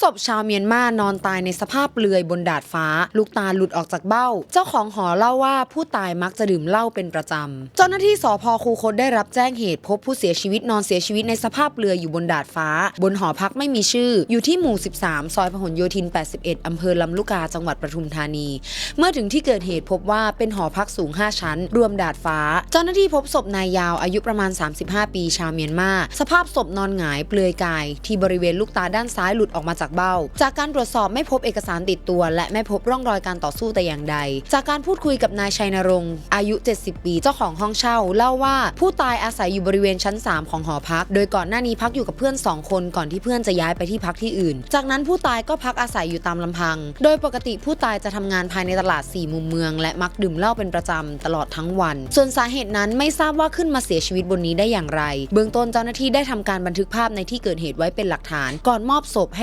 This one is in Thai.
ศพชาวเมียนมานอนตายในสภาพเปลือยบนดาดฟ้า ลูกตาหลุดออกจากเบ้า เจ้าของหอเล่าว่าผู้ตายมักจะดื่มเหล้าเป็นประจำ เจ้าหน้าที่สพคูคตได้รับแจ้งเหตุพบผู้เสียชีวิตนอนเสียชีวิตในสภาพเปลือยอยู่บนดาดฟ้า บนหอพักไม่มีชื่อ อยู่ที่หมู่ 13 ซอยพหลโยธิน 81 อำเภอลำลูกกาจังหวัดปทุมธานี เมื่อถึงที่เกิดเหตุพบว่าเป็นหอพักสูง 5 ชั้น รวมดาดฟ้า เจ้าหน้าที่พบศพนายยาวอายุประมาณ 35 ปีชาวเมียนมา สภาพศพนอนหงายเปลือยกาย ที่บริเวณลูกตาด้านซ้ายหลุดออกมาจากเบ้า จากการตรวจสอบไม่พบเอกสารติดตัว และไม่พบร่องรอยการต่อสู้แต่อย่างใด จากการพูดคุยกับนายชัยนรงค์อายุ 70 ปีเจ้าของห้องเช่า เล่าว่าผู้ตายอาศัยอยู่บริเวณชั้น 3 ของหอพัก โดยก่อนหน้านี้พักอยู่กับเพื่อน 2 คนก่อนที่เพื่อนจะย้ายไปที่พักที่อื่น จากนั้นผู้ตายก็พักอาศัยอยู่ตามลำพัง โดยปกติผู้ตายจะทำงานภายในตลาดสี่มุมเมือง และมักดื่มเหล้าเป็นประจำตลอดทั้งวัน ส่วนสาเหตุนั้นไม่ทราบว่าขึ้นมาเสียชีวิตบนนี้ได้อย่างไร เบื้องต้นเจ้าหน้าที่ได้ทำการบันทึกภาพในที่เกิดเหตุไว้เป็นหลักฐาน ก่อนมอบศพให้